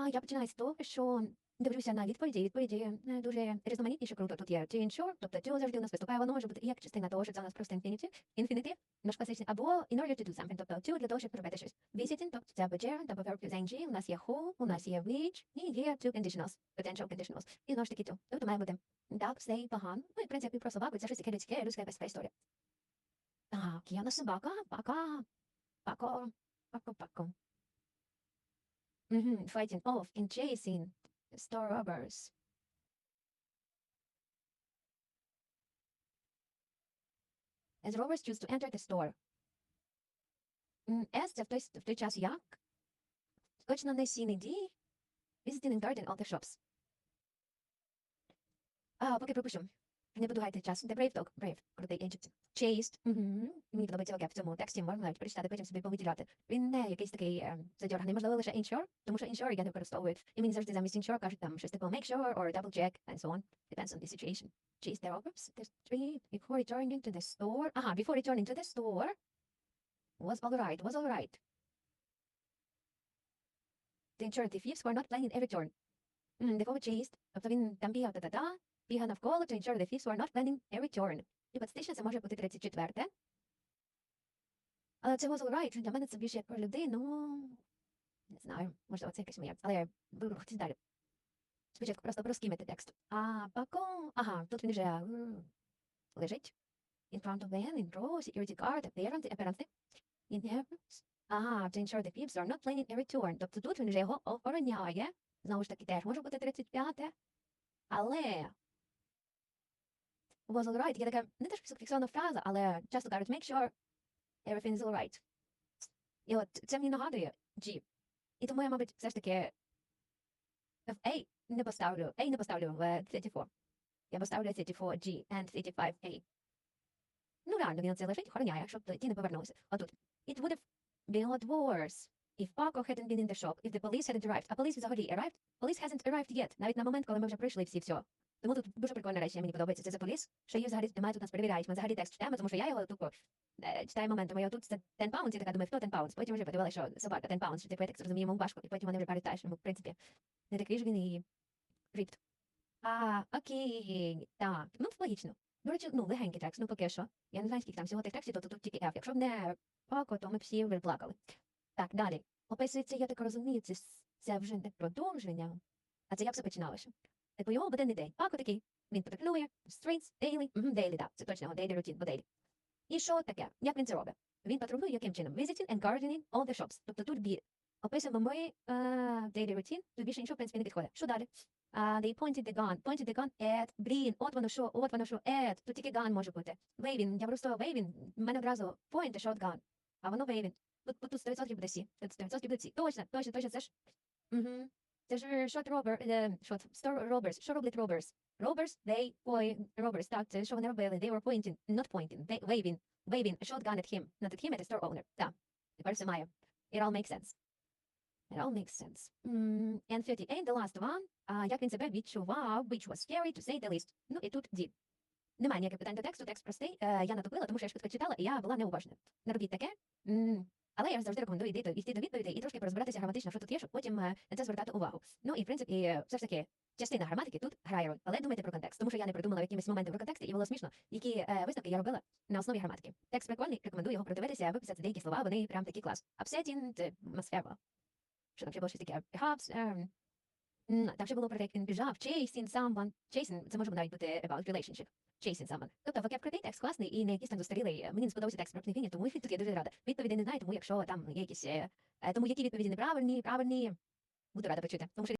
А я починаю з того, що дивлюся на відповіді, відповіді е, дуже різноманітні, що круто. Тут є to ensure, тобто to завжди у нас виступає, воно може бути як частина того, що це у нас просто infinitive, infinitive, наш класичний, або in order to do something, тобто to для того, щоб робити щось. Visiting, тобто це або або verb plus ing, у нас є who, у нас є which, і є two conditionals, potential conditionals, і знову ж таки to. Тобто має бути так, все і погано. Ну і в принципі про собаку, це щось таке людське, людська якась історія. Так, у нас собака, пака, пако, пако, пако. Мгм, fighting off and chasing store robbers. As robbers choose to enter the store. М, As це в той, с- в той час як? Точно не сіний D. Visiting and guarding all the shops. А, поки пропущу. Не буду гаяти час. The brave dog. Brave. Крутий agent. Chased. Угу. Мені подобається окей в цьому тексті. Можна навіть прочитати, потім собі повиділяти. Він не якийсь такий е, задьорганий. Можливо, лише ensure, тому що ensure я не використовують. І мені завжди замість ensure кажуть там щось типу make sure or double check and so on. Depends on the situation. Chase the robbers. There's three. Before returning to the store. Ага, before returning to the store. Was all right. Was all right. The ensure the thieves were not planning a return. Mm, the forward chased. Тобто він там бігав та-та-та, Бігав навколо to ensure the thieves were not planning a return. І подстичне це може бути 34. Але це was all right. Для мене це більше як про людину. Не знаю, можливо, це якась моя. Але я буду рухатись далі. Спочатку просто проскімити текст. А пако. Ага, тут він вже лежить. In front of van, in row, security guard, apparently, apparently. In heavens. Ага, to ensure the thieves are not planning a return. Тобто тут він вже його охороняє. Знову ж таки, теж може бути 35. Але was all right. Є така не теж фіксована фраза, але часто кажуть make sure everything is all right. І от це мені нагадує G. І тому я, мабуть, все ж таки в A не поставлю, A не поставлю в е, 34. Я поставлю 34G and 35A. Ну, реально, він це лежить, охороняє, щоб ті не повернулися. Отут. It would have been a lot worse if Paco hadn't been in the shop, if the police hadn't arrived. А police взагалі arrived? Police hasn't arrived yet. Навіть на момент, коли ми вже прийшли всі все. Тому тут дуже прикольна речі, мені подобається. Це за поліс, що її взагалі немає тут нас перевіряють. Ми взагалі текст читаємо, тому що я його тупо е, читаю моментами. Я тут це 10 pounds, я така думаю, хто 10 pounds? Потім вже подивилася, що собака 10 pounds, що типу я текст розуміємо важко, і потім вони вже кажуть, що, в принципі, не такий ж він і ріпт. А, окей, так, ну, логічно. До речі, ну, легенький текст, ну, поки що. Я не знаю, скільки там всього тих текстів, то тут тільки F. Якщо б не Пако, то ми всі вже. Так, далі. Описується, я так розумію, це, це вже не продовження, а це як все починалося. Типу його буденний день. Пако такий, він патрулює, streets, daily, угу, daily, так, це точно, daily routine, бо daily. І що таке? Як він це робить? Він патрулює яким чином? Visiting and gardening all the shops. Тобто тут бі. Описуємо ми е, daily routine, тут більше нічого, в принципі, не підходить. Що далі? Uh, they pointed the gun. Pointed the gun at. Блін, от воно що, от воно що, at. Тут тільки gun може бути. Waving. Я просто waving. В мене одразу point a shotgun. А воно waving. Тут, тут 100% буде сі. Тут 100% буде сі. Точно, точно, точно, це ж. Угу. Це ж shot robber, е, shot, store robbers. Що роблять robbers? Robbers, they point, robbers, так, це що вони робили? They were pointing, not pointing, they waving, waving a shotgun at him. Not at him, at the store owner. Так, тепер все має. It all makes sense. It all makes sense. Mm, and 38, the last one. А як він себе відчував, which was scary to say the least. Ну і тут D. Немає ніяких питань до тексту, текст простий. Е, я натопила, тому що я швидко читала, і я була неуважна. Не робіть таке. М, Але я завжди рекомендую йти, йти до відповідей і трошки порозбиратися граматично, що тут є, щоб потім е, на це звертати увагу. Ну і в принципі, е, все ж таки, частина граматики тут грає роль. Але думайте про контекст, тому що я не придумала якимись моменти про контексти, і було смішно, які е, висновки я робила на основі граматики. Текст прикольний, рекомендую його продивитися, виписати деякі слова, вони прям такі клас. Upsetting, це. Що там ще було щось таке? Perhaps, um, там ще було про те, як він біжав, chasing someone. Chasing, це може навіть бути about relationship. Chasing someone. Тобто крутий текст класний і не якийсь там застарілий. Мені не сподобався текст про княгині, тому тут я дуже рада. Відповіді не знаю, тому якщо там є якісь, е, е, тому які відповіді неправильні, правильні, буду рада почути. Тому що